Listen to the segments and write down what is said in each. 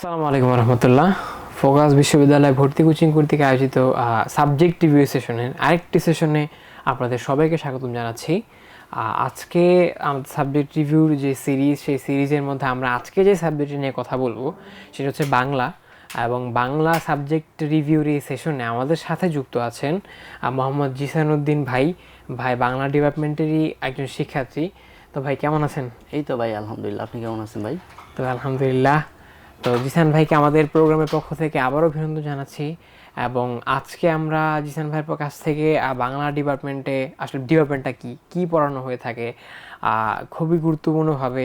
আসসালামু আলাইকুম রহমতুল্লাহ ফোকাস বিশ্ববিদ্যালয় ভর্তি কোচিং কর্তৃক আয়োজিত সাবজেক্ট রিভিউ সেশনের আরেকটি সেশনে আপনাদের সবাইকে স্বাগতম জানাচ্ছি। আজকে আমাদের সাবজেক্ট রিভিউর যে সিরিজ সেই সিরিজের মধ্যে আমরা আজকে যে সাবজেক্ট নিয়ে কথা বলব সেটা হচ্ছে বাংলা। এবং বাংলা সাবজেক্ট রিভিউর এই সেশনে আমাদের সাথে যুক্ত আছেন মোহাম্মদ জিসানুদ্দিন ভাই। ভাই বাংলা ডিপার্টমেন্টেরই একজন শিক্ষার্থী। তো ভাই কেমন আছেন? এই তো ভাই আলহামদুলিল্লাহ। আপনি কেমন আছেন ভাই? তো আলহামদুলিল্লাহ। তো জিসান ভাইকে আমাদের প্রোগ্রামের পক্ষ থেকে আবারও অভিনন্দন জানাচ্ছি এবং আজকে আমরা জিসান ভাইয়ের কাছ থেকে বাংলা ডিপার্টমেন্টে আসলে ডিপার্টমেন্টটা কি কি পড়ানো হয়ে থাকে খুবই গুরুত্বপূর্ণভাবে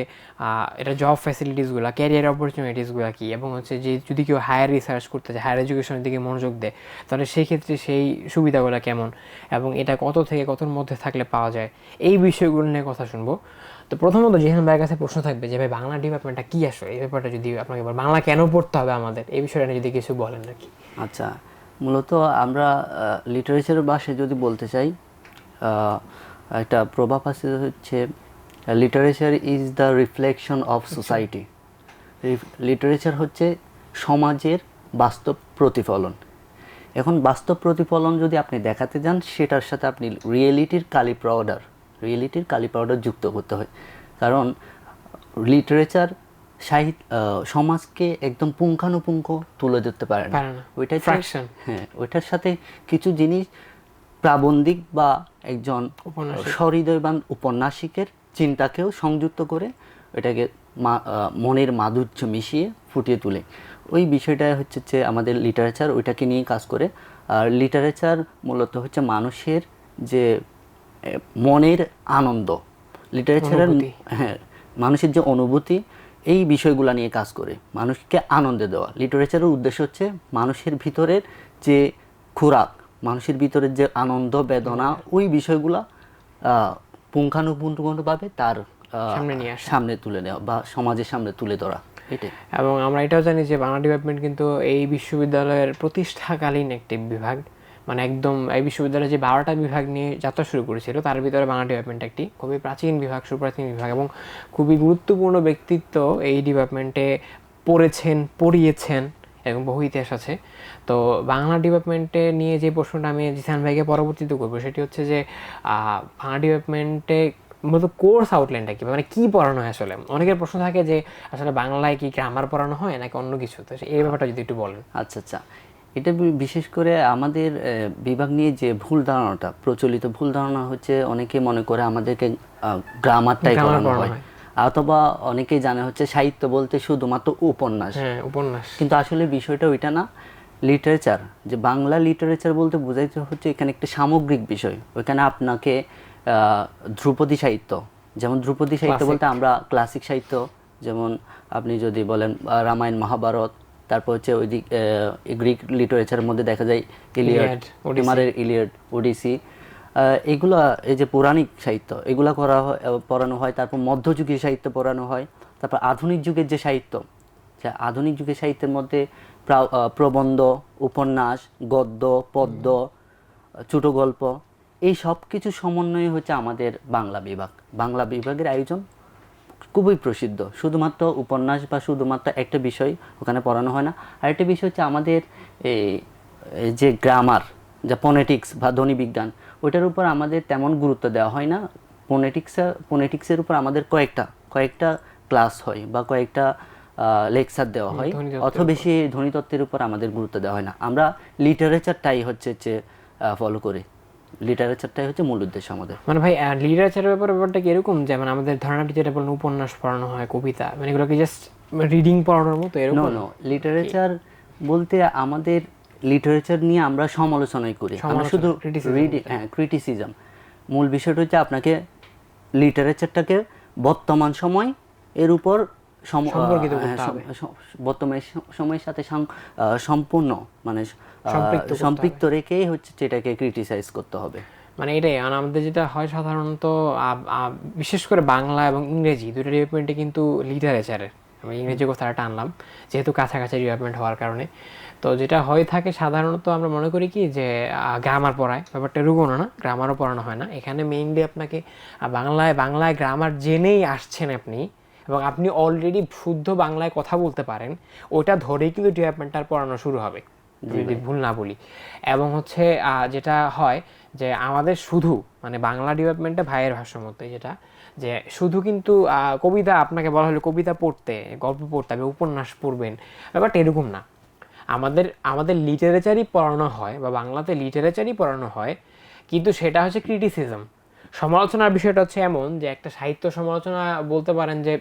এটা জব ফ্যাসিলিটিসগুলো ক্যারিয়ার অপরচুনিটিসগুলো কি এবং হচ্ছে যে যদি কেউ হায়ার রিসার্চ করতে চায় হায়ার এডুকেশনের দিকে মনোযোগ দেয়, তাহলে সেই ক্ষেত্রে সেই সুবিধাগুলো কেমন এবং এটা কত থেকে কতর মধ্যে থাকলে পাওয়া যায়, এই বিষয়গুলো নিয়ে কথা শুনব। তো প্রথমত জিহান ভাইয়ের কাছে প্রশ্ন থাকবে যে ভাই বাংলা ডিপার্টমেন্টটা কী আসলে? এই ব্যাপারটা যদি আপনাকে বল বাংলা কেন পড়তে হবে আমাদের? এই বিষয়টা যদি কিছু বলেন আর কি। আচ্ছা মূলত আমরা লিটারেচার ভাষায় যদি বলতে চাই একটা প্রভাব আছে হচ্ছে literature is the reflection of society literature হচ্ছে সমাজের বাস্তব প্রতিফলন। এখন বাস্তব প্রতিফলন যদি আপনি দেখাতে যান সেটার সাথে আপনি রিয়েলিটির কালি পাউডার রিয়েলিটির কালি পাউডার যুক্ত করতে হয়। কারণ লিটারেচার সাহিত্য সমাজকে একদম পুঙ্খানুপুঙ্খ তুলে ধরতে পারে না। ওইটা হ্যাঁ ওইটার সাথে কিছু জিনিস প্রাবন্ধিক বা একজন সহৃদয়বান উপন্যাসিকের চিন্তাকেও সংযুক্ত করে এটাকে মনের মাধুর্য মিশিয়ে ফুটিয়ে তোলে। ওই বিষয়টা হচ্ছে যে আমাদের লিটারেচার ওইটাকে নিয়ে কাজ করে। আর লিটারেচার মূলত হচ্ছে মানুষের যে মনের আনন্দ। লিটারেচারের হ্যাঁ মানুষের যে অনুভূতি এই বিষয়গুলো নিয়ে কাজ করে। মানুষকে আনন্দ দেওয়া। লিটারেচারের উদ্দেশ্য হচ্ছে মানুষের ভিতরের যে খোরাক মানুষের ভিতরের যে আনন্দ বেদনা ওই বিষয়গুলা পুঙ্খানুপুঙ্খভাবে তার সামনে নিয়ে সামনে তুলে নেওয়া বা সমাজের সামনে তুলে ধরা। এটাই। এবং আমরা এটাও জানি যে বাংলা ডিপার্টমেন্ট কিন্তু এই বিশ্ববিদ্যালয়ের প্রতিষ্ঠাকালীন একটি বিভাগ। মানে একদম এই বিশ্ববিদ্যালয়ে যে বারোটা বিভাগ নিয়ে যাত্রা শুরু করেছিল, তার ভিতরে বাংলা ডিপার্টমেন্ট একটি। খুবই প্রাচীন বিভাগ, সুপ্রাচীন বিভাগ এবং খুবই গুরুত্বপূর্ণ ব্যক্তিত্ব এই ডিপার্টমেন্টে পড়েছেন, পড়িয়েছেন এবং বহু ইতিহাস আছে। তো বাংলা ডিপার্টমেন্টে নিয়ে যে প্রশ্নটা আমি জিসান ভাইকে পরবর্তীতে করব, সেটি হচ্ছে যে বাংলা ডিপার্টমেন্টে মূলত কোর্স আউটলাইনটা কি? মানে কী পড়ানো হয় আসলে? অনেকের প্রশ্ন থাকে যে, আসলে বাংলায় কি গ্রামার পড়ানো হয় নাকি অন্য কিছু? তো এই ব্যাপারটা যদি একটু বলেন। আচ্ছা আচ্ছা। এটা বিশেষ করে আমাদের বিভাগ নিয়ে যে ভুল ধারণাটা প্রচলিত ভুল ধারণা হচ্ছে অনেকে মনে করে আমাদেরকে গ্রামারটাই পড়ানো হয়। অথবা অনেকেই জানে হচ্ছে সাহিত্য বলতে শুধুমাত্র উপন্যাস। হ্যাঁ উপন্যাস। কিন্তু আসলে বিষয়টা ওইটা না লিটারেচার যে বাংলা লিটারেচার বলতে বোঝাইতে হচ্ছে এখানে একটা সামগ্রিক বিষয়। ওইখানে আপনাকে আহ, ধ্রুপদী সাহিত্য যেমন ধ্রুপদী সাহিত্য বলতে আমরা ক্লাসিক সাহিত্য যেমন আপনি যদি বলেন রামায়ণ মহাভারত তারপর হচ্ছে ওই দিক গ্রিক লিটারেচারের মধ্যে দেখা যায় ইলিয়াড হোমারের ইলিয়াড ওডিসি এগুলো এই যে পৌরাণিক সাহিত্য এগুলা করা হয় পড়ানো হয় তারপর মধ্যযুগীয় সাহিত্য পড়ানো হয় তারপর আধুনিক যুগের যে সাহিত্য আধুনিক যুগের সাহিত্যের মধ্যে প্রবন্ধ উপন্যাস গদ্য পদ্য ছোট গল্প এই সব কিছু সমন্বয়ে হচ্ছে আমাদের বাংলা বিভাগ। বাংলা বিভাগের আয়োজন খুবই প্রসিদ্ধ। শুধুমাত্র উপন্যাস বা শুধুমাত্র একটা বিষয় ওখানে পড়ানো হয় না। আরেকটা বিষয় হচ্ছে আমাদের যে গ্রামার যা পনেটিক্স বা ধ্বনি বিজ্ঞান ওইটার উপর আমাদের তেমন গুরুত্ব দেওয়া হয় না। পনেটিক্স পনেটিক্সের উপর আমাদের কয়েকটা কয়েকটা ক্লাস হয় বা কয়েকটা লেকচার দেওয়া হয়। অত বেশি ধ্বনিতত্ত্বের উপর আমাদের গুরুত্ব দেওয়া হয় না। আমরা লিটারেচারটাই হচ্ছে যে ফলো করি। লিটারেচারটাই হচ্ছে মূল উদ্দেশ্য আমাদের। মানে ভাই লিটারেচারের ব্যাপারে ব্যাপারটা কি এরকম? যে মানে আমাদের ধারণাটি যেটা বলেন উপন্যাস পড়ানো হয় কবিতা মানে এগুলো কি জাস্ট রিডিং পড়ানোর মতো এরকম? নো লিটারেচার বলতে আমাদের লিটারেচার নিয়ে আমরা সমালোচনাই করি। আমরা শুধু হ্যাঁ ক্রিটিসিজম মূল বিষয়টা হচ্ছে আপনাকে লিটারেচারটাকে বর্তমান সময় এর উপর সম্পর্কিত হ্যাঁ, করতে হবে। বর্তমান সময়ের সাথে সম্পূর্ণ মানে সম্পৃক্ত রেখেই হচ্ছে যেটাকে ক্রিটিসাইজ করতে হবে। মানে এটাই মানে আমাদের যেটা হয় সাধারণত বিশেষ করে বাংলা এবং ইংরেজি দুটো ডিপার্টমেন্টে কিন্তু লিটারেচারের আমি ইংরেজি কথাটা টানলাম যেহেতু কাছাকাছি ডিপার্টমেন্ট হওয়ার কারণে। তো যেটা হয়ে থাকে সাধারণত আমরা মনে করি কি যে গ্রামার পড়ায়। ব্যাপারটা রুগোনো না গ্রামারও পড়ানো হয় না। এখানে মেইনলি আপনাকে বাংলায় বাংলায় গ্রামার জেনেই আসছেন আপনি। এবং আপনি অলরেডি শুদ্ধ বাংলায় কথা বলতে পারেন ওটা ধরেই কিন্তু ডেভেলপমেন্টটার পড়ানো শুরু হবে যদি ভুল না বলি। এবং হচ্ছে যেটা হয় যে আমাদের শুধু মানে বাংলা ডেভেলপমেন্টে ভাইয়ের ভাষ্য মতে যেটা যে শুধু কিন্তু কবিতা আপনাকে বলা হলো কবিতা পড়তে গল্প পড়তে হবে উপন্যাস পড়বেন ব্যাপারটা এরকম না। আমাদের আমাদের লিটারেচারই পড়ানো হয় বা বাংলাতে লিটারেচারই পড়ানো হয় কিন্তু সেটা হচ্ছে ক্রিটিসিজম সমালোচনার বিষয়টা হচ্ছে এমন যে একটা সাহিত্য সমালোচনা বলতে পারেন যে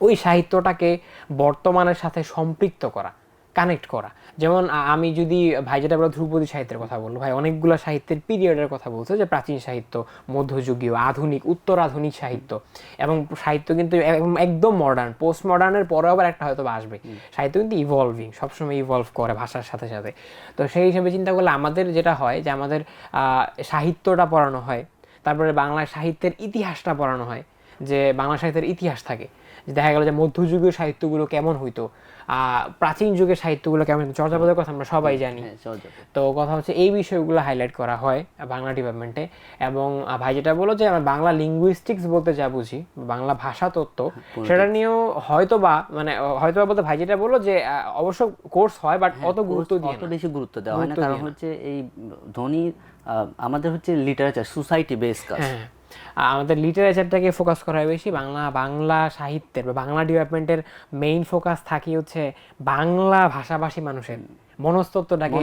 ওই সাহিত্যটাকে বর্তমানের সাথে সম্পৃক্ত করা কানেক্ট করা। যেমন আমি যদি ভাই যেটা বলো ধ্রুপদী সাহিত্যের কথা বলল ভাই অনেকগুলো সাহিত্যের পিরিয়ডের কথা বলছে যে প্রাচীন সাহিত্য মধ্যযুগীয় আধুনিক উত্তর আধুনিক সাহিত্য। এবং সাহিত্য কিন্তু একদম- মডার্ন পোস্ট মডার্নের পরে আবার একটা হয়তো আসবে। সাহিত্য কিন্তু ইভলভিং সবসময় ইভলভ করে ভাষার সাথে সাথে। তো সেই হিসেবে চিন্তা করলে আমাদের যেটা হয় যে আমাদের আহ, সাহিত্যটা পড়ানো হয় তারপরে বাংলা সাহিত্যের ইতিহাসটা পড়ানো হয় যে বাংলা সাহিত্যের ইতিহাস থাকে। যে দেখা গেল যে মধ্যযুগীয় সাহিত্যগুলো কেমন হইতো প্রাচীন যুগের সাহিত্যগুলো কেমন চর্যাপদের কথা আমরা সবাই জানি। হ্যাঁ তো কথা হচ্ছে এই বিষয়গুলো হাইলাইট করা হয় বাংলা ডিপার্টমেন্টে এবং ভাই যেটা বলো যে আমরা বাংলা লিঙ্গুইস্টিক্স বলতে যা বুঝি বাংলা ভাষা তত্ত্ব সেটা নিয়েও হয়তো বা মানে হয়তো বা বলতে ভাই যেটা বলো যে অবশ্য কোর্স হয় বাট অত গুরুত্ব দিয়ে অত বেশি গুরুত্ব দেওয়া হয় না। কারণ হচ্ছে এই ধনী আমাদের হচ্ছে লিটারেচার সোসাইটি বেস কাজ হ্যাঁ। আমাদের লিটারেচারটাকে ফোকাস করা হয় বেশি। বাংলা বাংলা সাহিত্যের বা বাংলা ডিপার্টমেন্টের মেইন ফোকাস থাকে হচ্ছে বাংলা ভাষাভাষী মানুষের মনস্তত্ত্বটাকে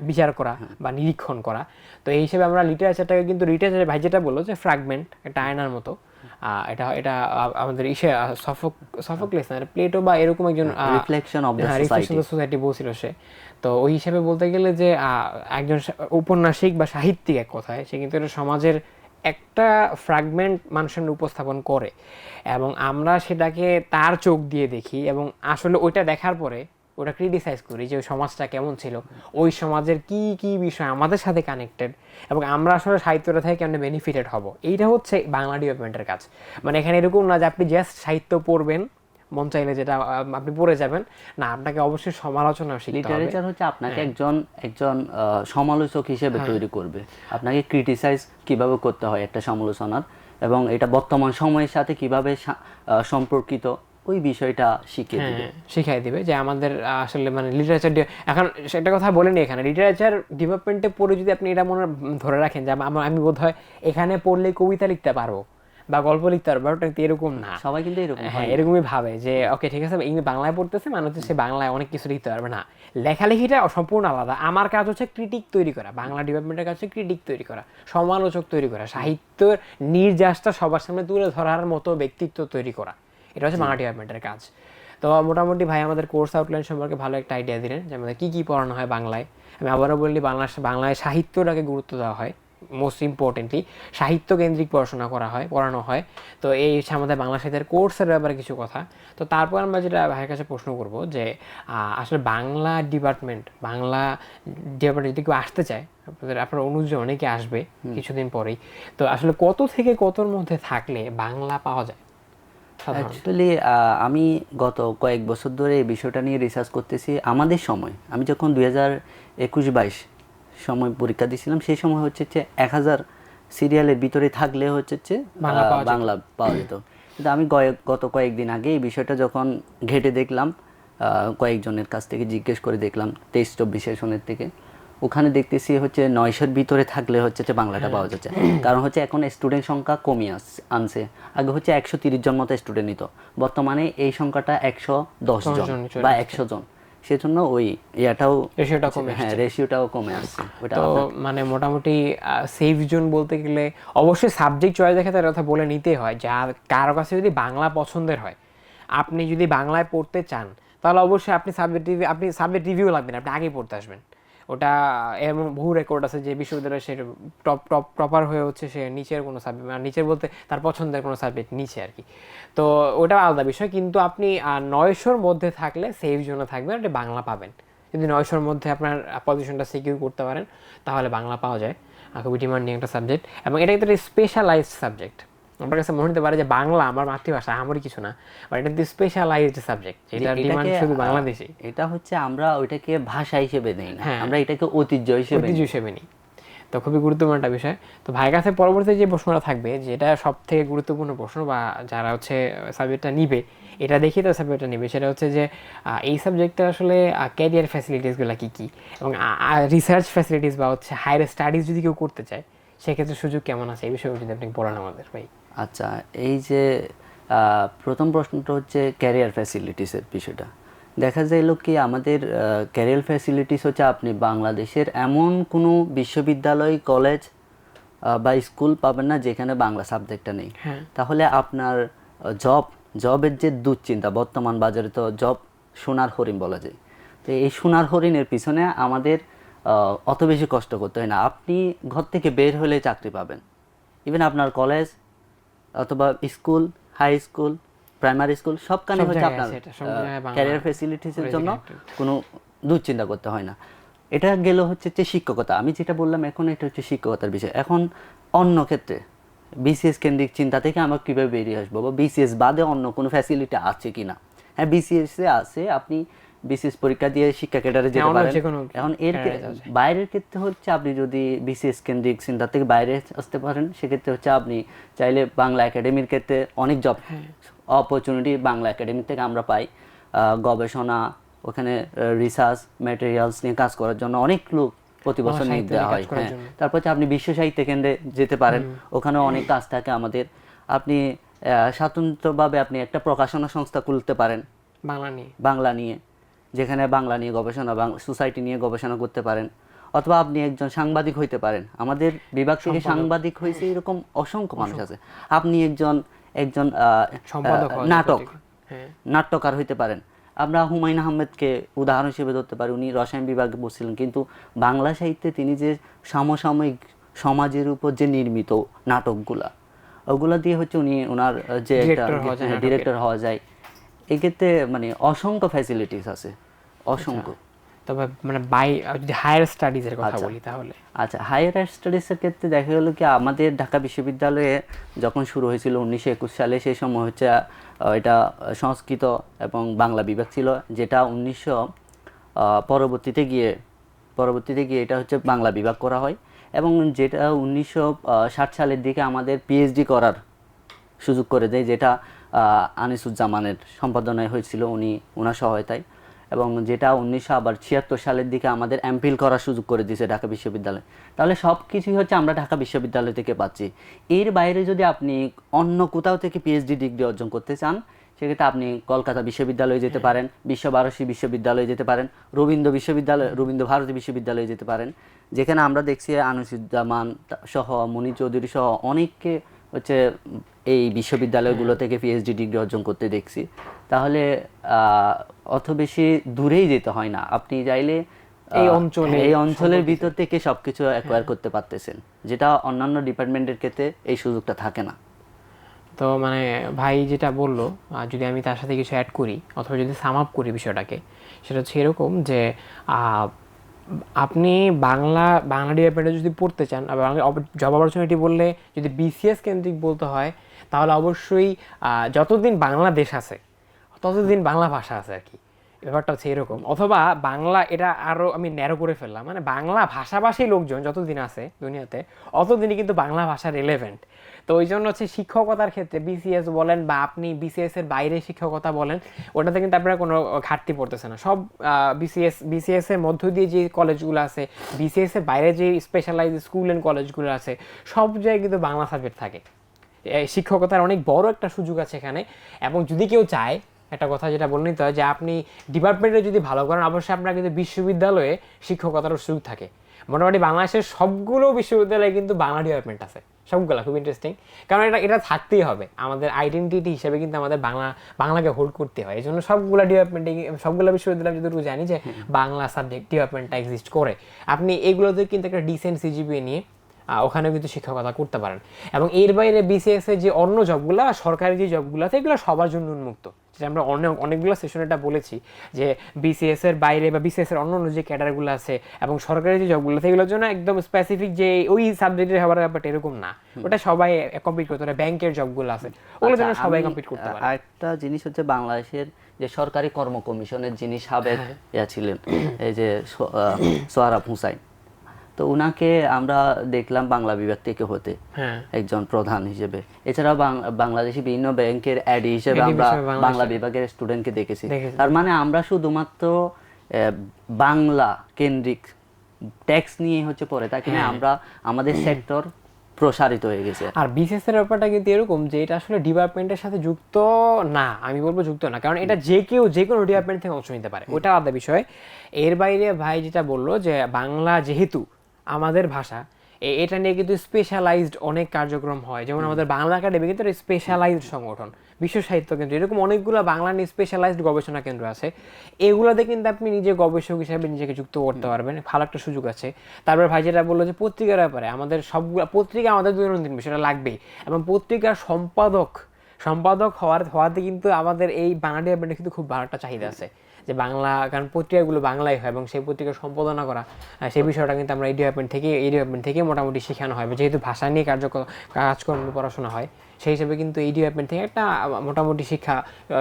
বিচার করা বা নিরীক্ষণ করা। তো এই হিসেবে আমরা লিটারেচারটাকে কিন্তু লিটারেচার ভাই যেটা বলল যে ফ্র্যাগমেন্ট একটা আয়নার মতো এটা এটা আমাদের ইসে সফক সফোক্লেস না প্লেটো বা এরকম একজন রিফ্লেকশন অফ দ্য হ্যাঁ সোসাইটি বলছিল সে। তো ওই হিসেবে বলতে গেলে যে আহ, একজন ঔপন্যাসিক বা সাহিত্যিক এক কথায় সে কিন্তু এটা সমাজের একটা ফ্র্যাগমেন্ট মানুষের উপস্থাপন করে এবং আমরা সেটাকে তার চোখ দিয়ে দেখি এবং আসলে ওইটা দেখার পরে ওটা ক্রিটিসাইজ করি যে ওই সমাজটা কেমন ছিল, ওই সমাজের কি কি বিষয় আমাদের সাথে কানেক্টেড এবং আমরা আসলে সাহিত্যটা থেকে কেমন বেনিফিটেড হব, এইটা হচ্ছে বাংলা ডেভেলপমেন্টের কাজ। মানে এখানে এরকম না যে আপনি জাস্ট সাহিত্য পড়বেন মন চাইলে যেটা আপনি পড়ে যাবেন। না আপনাকে অবশ্যই সমালোচনা শিখতে হবে। লিটারেচার হচ্ছে আপনাকে হ্যাঁ। একজন একজন সমালোচক হিসেবে তৈরি করবে। আপনাকে ক্রিটিসাইজ কীভাবে করতে হয় একটা সমালোচনার এবং এটা বর্তমান সময়ের সাথে কীভাবে সম্পর্কিত ওই বিষয়টা শিখিয়ে দিবে। হ্যাঁ শিখাই দিবে যে আমাদের আসলে মানে লিটারেচার এখন সেটা কথা বলেনি এখানে। লিটারেচার ডিপার্টমেন্টে পড়ে যদি আপনি এটা মনে ধরে রাখেন যে আমি বোধ হয় এখানে পড়লে কবিতা লিখতে পারব। বা গল্প লিখতে পারবে ব্যাপারটা কিন্তু এরকম না। সবাই কিন্তু এরকম হ্যাঁ এরকমই ভাবে যে ওকে ঠিক আছে ইংরেজি বাংলায় পড়তেছে মানে হচ্ছে সে বাংলায় অনেক কিছু লিখতে পারবে না। লেখালেখিটা সম্পূর্ণ আলাদা। আমার কাজ হচ্ছে ক্রিটিক তৈরি করা বাংলা ডিপার্টমেন্টের হচ্ছে ক্রিটিক তৈরি করা সমালোচক তৈরি করা সাহিত্যের নির্যাসটা সবার সামনে তুলে ধরার মতো ব্যক্তিত্ব তৈরি করা। এটা হচ্ছে বাংলা ডিপার্টমেন্টের কাজ। তো মোটামুটি ভাই আমাদের কোর্স আউটলাইন সম্পর্কে ভালো একটা আইডিয়া দিলেন যে আমাদের কী কী পড়ানো হয় বাংলায়। আমি আবারও বললি বাংলা বাংলায় সাহিত্যটাকে গুরুত্ব দেওয়া হয়। মোস্ট ইম্পর্টেন্টলি সাহিত্য কেন্দ্রিক পড়াশোনা করা হয় পড়ানো হয়। তো এই হচ্ছে আমাদের বাংলা সাহিত্যের কোর্সের ব্যাপারে কিছু কথা। তো তারপর আমরা যেটা ভাইয়ের কাছে প্রশ্ন করব যে আসলে বাংলা ডিপার্টমেন্ট বাংলা ডিপার্টমেন্ট যদি কেউ আসতে চায় আপনাদের আপনার অনুযায়ী অনেকে আসবে কিছুদিন পরেই। তো আসলে কত থেকে কতর মধ্যে থাকলে বাংলা পাওয়া যায়? অ্যাকচুয়ালি আমি গত কয়েক বছর ধরে এই বিষয়টা নিয়ে রিসার্চ করতেছি আমাদের সময়। আমি যখন দুই হাজার একুশ বাইশ সময় পরীক্ষা দিয়েছিলাম সেই সময় হচ্ছে যে এক হাজার সিরিয়ালের ভিতরে থাকলে হচ্ছে যে বাংলা পাওয়া যেত। কিন্তু আমি গত কয়েকদিন আগে এই বিষয়টা যখন ঘেটে দেখলাম কয়েকজনের কাছ থেকে জিজ্ঞেস করে দেখলাম তেইশ চব্বিশ সেশনের থেকে ওখানে দেখতেছি হচ্ছে নয়শোর ভিতরে থাকলে হচ্ছে যে বাংলাটা পাওয়া যাচ্ছে। কারণ হচ্ছে এখন স্টুডেন্ট সংখ্যা কমে আসছে আনছে। আগে হচ্ছে একশো তিরিশ জন মতো স্টুডেন্ট নিত। বর্তমানে এই সংখ্যাটা একশো দশ জন জন বা একশো জন। সেজন্য ওই ইয়াটাও রেশিওটা কমে হ্যাঁ রেশিওটাও কমে আসছে ওটা মানে মোটামুটি সেফ জোন বলতে গেলে অবশ্যই সাবজেক্ট চয়েসের ক্ষেত্রে কথা বলে নিতে হয়। যা কারও কাছে যদি বাংলা পছন্দের হয় আপনি যদি বাংলায় পড়তে চান তাহলে অবশ্যই আপনি সাবজেক্ট আপনি সাবজেক্ট রিভিউ লাগবেন আপনি আগে পড়তে আসবেন। ওটা এমন বহু রেকর্ড আছে যে বিশ্ববিদ্যালয়ে সে টপ টপ টপার হয়ে হচ্ছে সে নিচের কোনো সাবজেক্ট মানে নিচের বলতে তার পছন্দের কোনো সাবজেক্ট নিচে আর কি। তো ওটা আলাদা বিষয়, কিন্তু আপনি নয়শোর মধ্যে থাকলে সেফ জোনে থাকবেন, আপনি বাংলা পাবেন। যদি নয়শোর মধ্যে আপনার পজিশনটা সিকিউর করতে পারেন, তাহলে বাংলা পাওয়া যায়। খুবই ডিমান্ডিং একটা সাবজেক্ট এবং এটা কিন্তু স্পেশালাইজড সাবজেক্ট আমার কাছে মনে হতে পারে যে বাংলা আমার মাতৃভাষা আমারই কিছু না। বাট এটা কিন্তু স্পেশালাইজড সাবজেক্ট যেটা ডিমান্ড শুধু বাংলাদেশে এটা হচ্ছে আমরা ওইটাকে ভাষা হিসেবে নেই না। হ্যাঁ। আমরা এটাকে ঐতিহ্য হিসেবে ঐতিহ্য হিসেবে নিই। তো খুবই গুরুত্বপূর্ণ একটা বিষয়। তো ভাইয়ের কাছে পরবর্তী যে প্রশ্নটা থাকবে যেটা সব থেকে গুরুত্বপূর্ণ প্রশ্ন বা যারা হচ্ছে সাবজেক্টটা নিবে এটা দেখে তো সাবজেক্টটা নিবে সেটা হচ্ছে যে এই সাবজেক্টটা আসলে ক্যারিয়ার ফ্যাসিলিটিসগুলো কী কী? এবং রিসার্চ ফ্যাসিলিটিস বা হচ্ছে হায়ার স্টাডিজ যদি কেউ করতে চায় সেক্ষেত্রে সুযোগ কেমন আছে? এই বিষয়ে যদি আপনি বলেন আমাদের ভাই। আচ্ছা এই যে প্রথম প্রশ্নটা হচ্ছে ক্যারিয়ার ফ্যাসিলিটিসের বিষয়টা। দেখা যাইল কি আমাদের ক্যারিয়ার ফ্যাসিলিটিস হচ্ছে আপনি বাংলাদেশের এমন কোনো বিশ্ববিদ্যালয় কলেজ বা স্কুল পাবেন না যেখানে বাংলা সাবজেক্টটা নেই। হ্যাঁ। তাহলে আপনার জব জবের যে দুশ্চিন্তা বর্তমান বাজারে তো জব সোনার হরিণ বলা যায়। তো এই সোনার হরিণের পিছনে আমাদের অত বেশি কষ্ট করতে হয় না। আপনি ঘর থেকে বের হলে চাকরি পাবেন। ইভেন আপনার কলেজ অথবা school high school primary school সবখানে হচ্ছে আপনার ক্যারিয়ার ফেসিলিটিসের জন্য কোনো দুশ্চিন্তা করতে হয় না। এটা গেল হচ্ছে যে শিক্ষকতা। আমি যেটা বললাম এখন এটা হচ্ছে শিক্ষকতার বিষয়। এখন অন্য ক্ষেত্রে বিসিএস কেন্দ্রিক চিন্তা থেকে আমরা কীভাবে বেরিয়ে আসব? বা বিসিএস বাদে অন্য কোনো ফ্যাসিলিটি আছে কি না হ্যাঁ বিসিএস আছে আপনি বিসিএস পরীক্ষা দিয়ে শিক্ষা ক্যাডারে যেতে পারেন। এখন এর। বাইরের ক্ষেত্রে হচ্ছে আপনি যদি বিসিএস কেন্দ্রিক চিন্তা থেকে বাইরে আসতে পারেন সেক্ষেত্রে হচ্ছে আপনি চাইলে বাংলা একাডেমির ক্ষেত্রে অনেক জব হ্যাঁ। অপরচুনিটি বাংলা একাডেমি থেকে আমরা পাই। গবেষণা ওখানে রিসার্চ ম্যাটেরিয়ালস নিয়ে কাজ করার জন্য অনেক লোক প্রতি বছর নিয়োগ দেওয়া হয়। হ্যাঁ। তারপর হচ্ছে আপনি বিশ্ব সাহিত্য কেন্দ্রে যেতে পারেন। ওখানেও অনেক কাজ থাকে আমাদের। আপনি স্বতন্ত্রভাবে আপনি একটা প্রকাশনা সংস্থা খুলতে পারেন। বাংলা নিয়ে। বাংলা নিয়ে। যেখানে বাংলা নিয়ে গবেষণা বাংলা সোসাইটি নিয়ে গবেষণা করতে পারেন অথবা আপনি একজন সাংবাদিক হইতে পারেন। আমাদের বিভাগ থেকে সাংবাদিক হয়েছে এরকম অসংখ্য মানুষ আছে। আপনি একজন একজন নাটক হ্যাঁ। নাট্যকার হইতে পারেন। আমরা হুমায়ুন আহমেদকে উদাহরণ হিসেবে ধরতে পারি। উনি রসায়ন বিভাগে পড়ছিলেন কিন্তু বাংলা সাহিত্যে তিনি যে সমসাময়িক সমাজের উপর যে নির্মিত নাটকগুলা ওগুলা দিয়ে হচ্ছে উনি ওনার যে একটা। ডিরেক্টর হওয়া যায় এক্ষেত্রে মানে অসংখ্য ফ্যাসিলিটিস আছে। অসংখ্য। তবে মানে বাই যদি হায়ার স্টাডিজের কথা আচ্ছা। বলি তাহলে। আচ্ছা হায়ার স্টাডিজের ক্ষেত্রে দেখা গেলো কি আমাদের ঢাকা বিশ্ববিদ্যালয়ে যখন শুরু হয়েছিল উনিশশো একুশ সালে সেই সময় হচ্ছে এটা সংস্কৃত এবং বাংলা বিভাগ ছিল যেটা উনিশশো পরবর্তীতে গিয়ে পরবর্তীতে গিয়ে এটা হচ্ছে বাংলা বিভাগ করা হয় এবং যেটা উনিশশো ষাট সালের দিকে আমাদের পিএইচডি করার সুযোগ করে দেয় যেটা আনিসুজ্জামানের সম্পাদনায় হয়েছিল উনি ওনার সহায়তায়। এবং যেটা উনিশশো আবার ছিয়াত্তর সালের দিকে আমাদের এমফিল করার সুযোগ করে দিয়েছে ঢাকা বিশ্ববিদ্যালয়। তাহলে সব কিছুই হচ্ছে আমরা ঢাকা বিশ্ববিদ্যালয় থেকে পাচ্ছি। এর বাইরে যদি আপনি অন্য কোথাও থেকে পিএইচডি ডিগ্রি অর্জন করতে চান সেক্ষেত্রে আপনি কলকাতা বিশ্ববিদ্যালয়ে যেতে পারেন বিশ্বভারতী বিশ্ববিদ্যালয়ে যেতে পারেন রবীন্দ্র বিশ্ববিদ্যালয় রবীন্দ্র ভারতী বিশ্ববিদ্যালয়ে যেতে পারেন। যেখানে আমরা দেখছি আনুসুজ্জামান সহ মনি চৌধুরী সহ অনেককে হচ্ছে এই বিশ্ববিদ্যালয়গুলো থেকে পিএইচডি ডিগ্রি অর্জন করতে দেখছি। তাহলে অত বেশি দূরেই যেতে হয় না। আপনি চাইলে এই অঞ্চলে এই অঞ্চলের ভিতর থেকে সবকিছু অ্যাকোয়ার করতে পারতেছেন। যেটা অন্যান্য ডিপার্টমেন্টের ক্ষেত্রে এই সুযোগটা থাকে না। তো মানে ভাই যেটা বলল যদি আমি তার সাথে কিছু অ্যাড করি অথবা যদি সাম আপ করি বিষয়টাকে সেটা হচ্ছে এরকম যে আপনি বাংলা বাংলা ডিপার্টমেন্টে যদি পড়তে চান বাংলা জব অপরচুনিটি বললে যদি বিসিএস কেন্দ্রিক বলতে হয়, তাহলে অবশ্যই যতদিন বাংলাদেশ আছে, ততদিন বাংলা ভাষা আছে আর কি। ব্যাপারটা হচ্ছে এরকম। অথবা বাংলা এটা আরও আমি ন্যারো করে ফেললাম। মানে বাংলা ভাষাভাষী লোকজন যতদিন আছে দুনিয়াতে, অতদিনই কিন্তু বাংলা ভাষা রেলেভেন্ট তো ওই জন্য হচ্ছে শিক্ষকতার ক্ষেত্রে বিসিএস বলেন বা আপনি বিসিএস এর বাইরে শিক্ষকতা বলেন, ওটাতে কিন্তু আপনার কোনো ঘাটতি পড়তেছে না। সব বিসিএস বিসিএস এর মধ্য দিয়ে যে কলেজগুলো আছে বিসিএস এর বাইরে যে স্পেশালাইজ স্কুল অ্যান্ড কলেজগুলো আছে, সব জায়গায় কিন্তু বাংলা সাবজেক্ট থাকে। শিক্ষকতার অনেক বড় একটা সুযোগ আছে এখানে। এবং যদি কেউ চায়, একটা কথা যেটা বলে নিতে হয় যে আপনি ডিপার্টমেন্টে যদি ভালো করেন, অবশ্যই আপনার কিন্তু বিশ্ববিদ্যালয়ে শিক্ষকতার সুযোগ থাকে। মোটামুটি বাংলাদেশের সবগুলো বিশ্ববিদ্যালয়ে কিন্তু বাংলা ডিপার্টমেন্ট আছে। সবগুলা খুব ইন্টারেস্টিং কারণ এটা এটা থাকতেই হবে। আমাদের আইডেন্টিটি হিসেবে কিন্তু আমাদের বাংলা বাংলাকে হোল্ড করতে হয়। এই জন্য সবগুলা ডিপার্টমেন্টে সবগুলা বিশ্ববিদ্যালয় যতটুকু জানি যে বাংলা সাবজেক্ট ডিপার্টমেন্টটা এক্সিস্ট করে। আপনি এগুলোতে কিন্তু একটা ডিসেন্ট সিজিপিএ নিয়ে ওখানেও কিন্তু শিক্ষকতা করতে পারেন। এবং এর বাইরে বিসিএস এর যে অন্য জবগুলো সরকারি যে জবগুলো আছে এগুলো সবার জন্য উন্মুক্ত। যেটা আমরা অনেক অনেকগুলো সেশনে এটা বলেছি যে বিসিএস এর বাইরে বা বিসিএস এর অন্য অন্য যে ক্যাডারগুলো আছে এবং সরকারি যে জবগুলো আছে এগুলোর জন্য একদম স্পেসিফিক যে ওই সাবজেক্টের হওয়ার ব্যাপারটা এরকম না। ওটা সবাই কমপ্লিট করতে পারে ব্যাংকের জবগুলো আছে ওগুলোর জন্য আচ্ছা, সবাই কমপ্লিট করতে পারে। আরেকটা জিনিস হচ্ছে বাংলাদেশের যে সরকারি কর্ম কমিশনের যিনি সাবেক হ্যাঁ। ইয়া ছিলেন এই যে সো- আহ, সোহরাব হুসাইন তো উনাকে আমরা দেখলাম বাংলা বিভাগ থেকে হতে হ্যাঁ। একজন প্রধান হিসেবে। এছাড়াও বাং- বাংলাদেশি বিভিন্ন ব্যাংকের অ্যাডি হিসেবে আমরা বাংলা বিভাগের স্টুডেন্টকে দেখেছি। তার মানে আমরা শুধুমাত্র বাংলা কেন্দ্রিক ট্যাক্স নিয়ে হচ্ছে পড়ে তাকে হ্যাঁ। না আমরা আমাদের সেক্টর প্রসারিত হয়ে গেছে। আর বিসিএস এর ব্যাপারটা কিন্তু এরকম যে এটা আসলে ডিপার্টমেন্টের সাথে যুক্ত না আমি বলব যুক্ত না কারণ এটা যে কেউ যে কোনো ডিপার্টমেন্ট থেকে অংশ নিতে পারে ওটা আলাদা বিষয়। এর বাইরে ভাই যেটা বলল যে বাংলা যেহেতু আমাদের ভাষা এটা নিয়ে কিন্তু স্পেশালাইজড অনেক কার্যক্রম হয়। যেমন আমাদের বাংলা একাডেমি কিন্তু স্পেশালাইজড সংগঠন। বিশ্ব সাহিত্য কেন্দ্র। এরকম অনেকগুলো বাংলা নিয়ে স্পেশালাইজড গবেষণা কেন্দ্র আছে। এগুলোতে কিন্তু আপনি নিজে গবেষক হিসাবে নিজেকে যুক্ত করতে পারবেন। ভালো একটা সুযোগ আছে। তারপর ভাই যেটা বলল যে পত্রিকার ব্যাপারে আমাদের সবগুলো পত্রিকা আমাদের দৈনন্দিন বিষয়টা লাগবেই। এবং পত্রিকার সম্পাদক সম্পাদক হওয়ার হওয়াতে কিন্তু আমাদের এই বাংলা ডিপার্টমেন্টে কিন্তু খুব ভালো একটা চাহিদা আছে। যে বাংলা, কারণ পত্রিকাগুলো বাংলায় হয় এবং সেই পত্রিকা সম্পাদনা করা সেই বিষয়টা কিন্তু আমরা এই ডিপার্টমেন্ট থেকে এই ডিপার্টমেন্ট থেকে মোটামুটি শেখানো হয়। যেহেতু ভাষা নিয়ে কার্যক্রম কাজকর্ম, পড়াশোনা হয়, সেই হিসেবে কিন্তু এই ডিপার্টমেন্ট থেকে একটা মোটামুটি শিক্ষা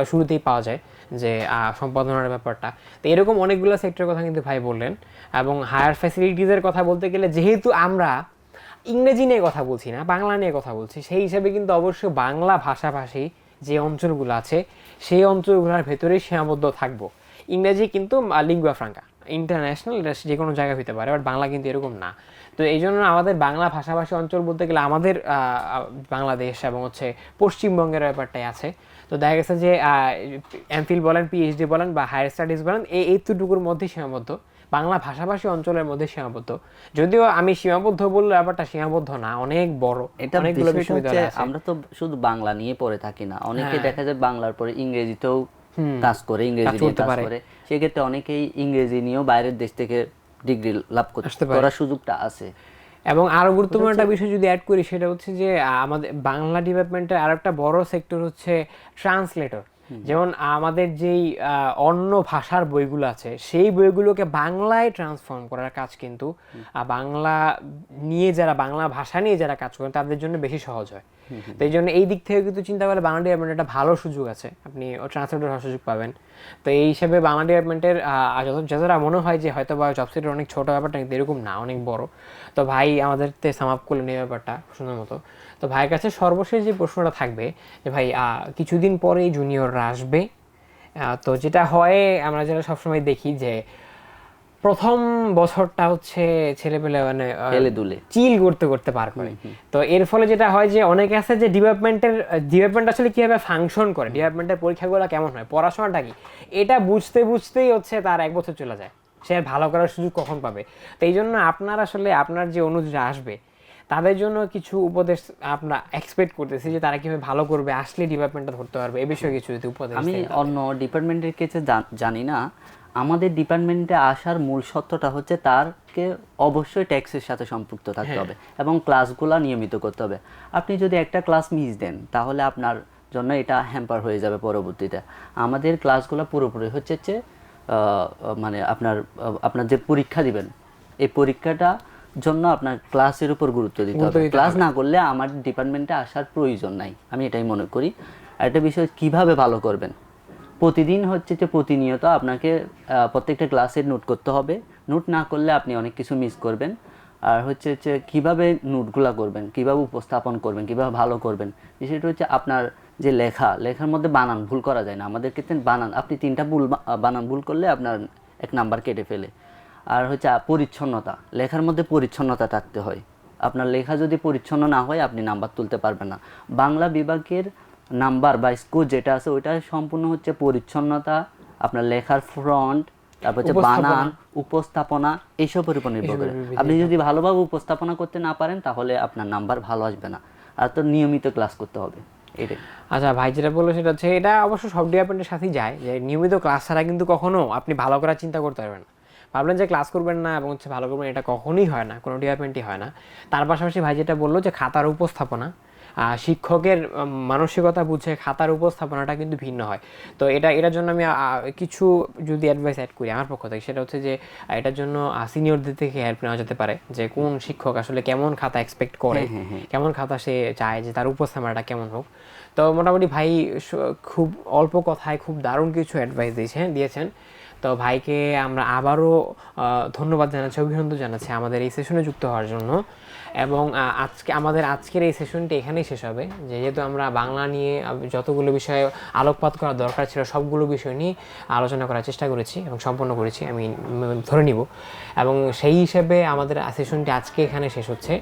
শুরুতেই পাওয়া যায় যে সম্পাদনার ব্যাপারটা। তো এরকম অনেকগুলো সেক্টরের কথা কিন্তু ভাই বললেন এবং হায়ার ফ্যাসিলিটিজের কথা বলতে গেলে যেহেতু আমরা ইংরেজি নিয়ে কথা বলছি না, বাংলা নিয়ে কথা বলছি, সেই হিসাবে কিন্তু অবশ্যই বাংলা ভাষাভাষী যে অঞ্চলগুলো আছে, সেই অঞ্চলগুলোর ভেতরেই সীমাবদ্ধ থাকব। ইংরেজি কিন্তু লিঙ্গুয়া ফ্রাঙ্কা ইন্টারন্যাশনাল এটা যে কোনো জায়গায় হতে পারে বাট বাংলা কিন্তু এরকম না। তো এই জন্য আমাদের বাংলা ভাষাভাষী অঞ্চল বলতে গেলে আমাদের বাংলাদেশ এবং হচ্ছে পশ্চিমবঙ্গের ব্যাপারটাই আছে। তো দেখা গেছে যে এমফিল বলেন পিএইচডি বলেন বা হায়ার স্টাডিজ বলেন এই এইটুকুর মধ্যে সীমাবদ্ধ। বাংলা ভাষাভাষী অঞ্চলের মধ্যে সীমাবদ্ধ। যদিও আমি সীমাবদ্ধ বললে ব্যাপারটা সীমাবদ্ধ না অনেক বড়। এটা অনেকগুলো বিশ্ববিদ্যালয় আমরা তো শুধু বাংলা নিয়ে পড়ে থাকি না। অনেকে হ্যাঁ। দেখা যায় বাংলার পরে ইংরেজিতেও কাজ করে ইংরেজি নিয়ে কাজ। করে সেক্ষেত্রে অনেকেই ইংরেজি নিয়েও বাইরের দেশ থেকে ডিগ্রি লাভ করতে। করার সুযোগটা আছে এবং আরও গুরুত্বপূর্ণ একটা বিষয় যদি অ্যাড করি সেটা হচ্ছে যে আমাদের বাংলা ডিপার্টমেন্টের আর একটা বড় সেক্টর হচ্ছে ট্রান্সলেটর যেমন আমাদের যেই অন্য ভাষার বইগুলো আছে সেই বইগুলোকে বাংলায় ট্রান্সফর্ম করার কাজ কিন্তু বাংলা নিয়ে যারা বাংলা ভাষা নিয়ে যারা কাজ করেন তাদের জন্য বেশি সহজ হয়। তো এই জন্য এই দিক থেকে কিন্তু চিন্তা করলে বাংলা ডিপার্টমেন্টের একটা ভালো সুযোগ আছে। আপনি ট্রান্সলেটর হওয়ার সুযোগ পাবেন। তো এই হিসেবে বাংলা ডিপার্টমেন্টের যত যতটা মনে হয় যে হয়তো বা জব সিটের অনেক ছোট ব্যাপারটা কিন্তু এরকম না অনেক বড়। তো ভাই আমাদের সাম আপ করলেন এই ব্যাপারটা সুন্দর মতো। তো ভাইয়ের কাছে সর্বশেষ যে প্রশ্নটা থাকবে যে ভাই আহ, কিছুদিন পরেই জুনিয়ররা আসবে আহ, তো যেটা হয় আমরা যেটা সবসময় দেখি যে প্রথম বছরটা হচ্ছে ছেলেপেলে মানে চিল করতে করতে পার করে। তো এর ফলে যেটা হয় যে অনেকে আছে যে ডিপার্টমেন্টের ডিপার্টমেন্ট আসলে কীভাবে ফাংশন করে ডিপার্টমেন্টের পরীক্ষাগুলো কেমন হয় পড়াশোনাটা কি? এটা বুঝতে বুঝতেই হচ্ছে তার এক বছর চলে যায়। সে ভালো করার সুযোগ কখন পাবে? তো এই জন্য আপনার আসলে আপনার যে অনুযায়ী আসবে তাদের জন্য কিছু উপদেশ আমরা এক্সপেক্ট করতেছি যে তারা কীভাবে ভালো করবে আসলে ডিপার্টমেন্টটা ধরতে পারবে। এ বিষয়ে কিছু যদি উপদেশ আমি অন্য ডিপার্টমেন্টের কাছে জানি না। আমাদের ডিপার্টমেন্টে আসার মূল সত্যটা হচ্ছে তারকে অবশ্যই ট্যাক্সের সাথে সম্পৃক্ত থাকতে হ্যাঁ। হবে এবং ক্লাসগুলো নিয়মিত করতে হবে। আপনি যদি একটা ক্লাস মিস দেন তাহলে আপনার জন্য এটা হ্যাম্পার হয়ে যাবে পরবর্তীতে। আমাদের ক্লাসগুলো পুরোপুরি হচ্ছে যে মানে আপনার আপনার যে পরীক্ষা দিবেন এই পরীক্ষাটা জন্য আপনার ক্লাসের উপর গুরুত্ব দিতে হবে। ক্লাস না করলে আমার ডিপার্টমেন্টে আসার প্রয়োজন নাই। আমি এটাই মনে করি। আর একটা বিষয় কীভাবে ভালো করবেন? প্রতিদিন হচ্ছে যে প্রতিনিয়ত আপনাকে প্রত্যেকটা ক্লাসের নোট করতে হবে। নোট না করলে আপনি অনেক কিছু মিস করবেন। আর হচ্ছে যে কীভাবে নোটগুলা করবেন কীভাবে উপস্থাপন করবেন কীভাবে ভালো করবেন বিষয়টা হচ্ছে আপনার যে লেখা লেখার মধ্যে বানান ভুল করা যায় না। আমাদের ক্ষেত্রে বানান আপনি তিনটা ভুল বানান ভুল করলে আপনার এক নাম্বার কেটে ফেলে। আর হচ্ছে পরিচ্ছন্নতা। লেখার মধ্যে পরিচ্ছন্নতা থাকতে হয়। আপনার লেখা যদি পরিচ্ছন্ন না হয় আপনি নাম্বার তুলতে পারবেন না। বাংলা বিভাগের নাম্বার বা স্কোর যেটা আছে ওইটা সম্পূর্ণ হচ্ছে পরিচ্ছন্নতা আপনার লেখার ফ্রন্ট তারপর হচ্ছে বানান উপস্থাপনা এইসবের উপর নির্ভর করে। আপনি যদি ভালোভাবে উপস্থাপনা করতে না পারেন তাহলে আপনার নাম্বার ভালো আসবে না। আর তো নিয়মিত ক্লাস করতে হবে। এটাই। আচ্ছা ভাই যেটা বলল সেটা হচ্ছে এটা অবশ্য সব ডিপার্টমেন্টের সাথেই যায়। যে নিয়মিত ক্লাস ছাড়া কিন্তু কখনো আপনি ভালো করার চিন্তা করতে পারবেন না। ভাবলেন যে ক্লাস করবেন না এবং হচ্ছে ভালো করবেন এটা কখনোই হয় না কোনো ডিপার্টমেন্টই হয় না। তার পাশাপাশি ভাই যেটা বলল যে খাতার উপস্থাপনা শিক্ষকের মানসিকতা বুঝে খাতার উপস্থাপনাটা কিন্তু ভিন্ন হয়। তো এটা এটার জন্য আমি কিছু যদি অ্যাডভাইস অ্যাড করি আমার পক্ষ থেকে সেটা হচ্ছে যে এটার জন্য সিনিয়রদের থেকে হেল্প নেওয়া যেতে পারে। যে কোন শিক্ষক আসলে কেমন খাতা এক্সপেক্ট করে কেমন খাতা সে চায় যে তার উপস্থাপনাটা কেমন হোক। তো মোটামুটি ভাই খুব অল্প কথায় খুব দারুণ কিছু অ্যাডভাইস দিয়েছেন দিয়েছেন। তো ভাইকে আমরা আবারও ধন্যবাদ জানাচ্ছি, অভিনন্দন জানাচ্ছি আমাদের এই সেশনে যুক্ত হওয়ার জন্য। এবং আজকে, আমাদের আজকের এই সেশনটি এখানেই শেষ হবে। যেহেতু আমরা বাংলা নিয়ে যতগুলো বিষয়ে আলোকপাত করা দরকার ছিল, সবগুলো বিষয় নিয়ে আলোচনা করার চেষ্টা করেছি এবং সম্পন্ন করেছি, আমি ধরে নিব। এবং সেই হিসেবে আমাদের সেশনটি আজকে এখানে শেষ হচ্ছে।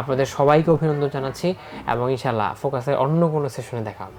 আপনাদের সবাইকে অভিনন্দন জানাচ্ছি এবং ইনশাল্লাহ ফোকাসের অন্য কোনো সেশনে দেখা হবে।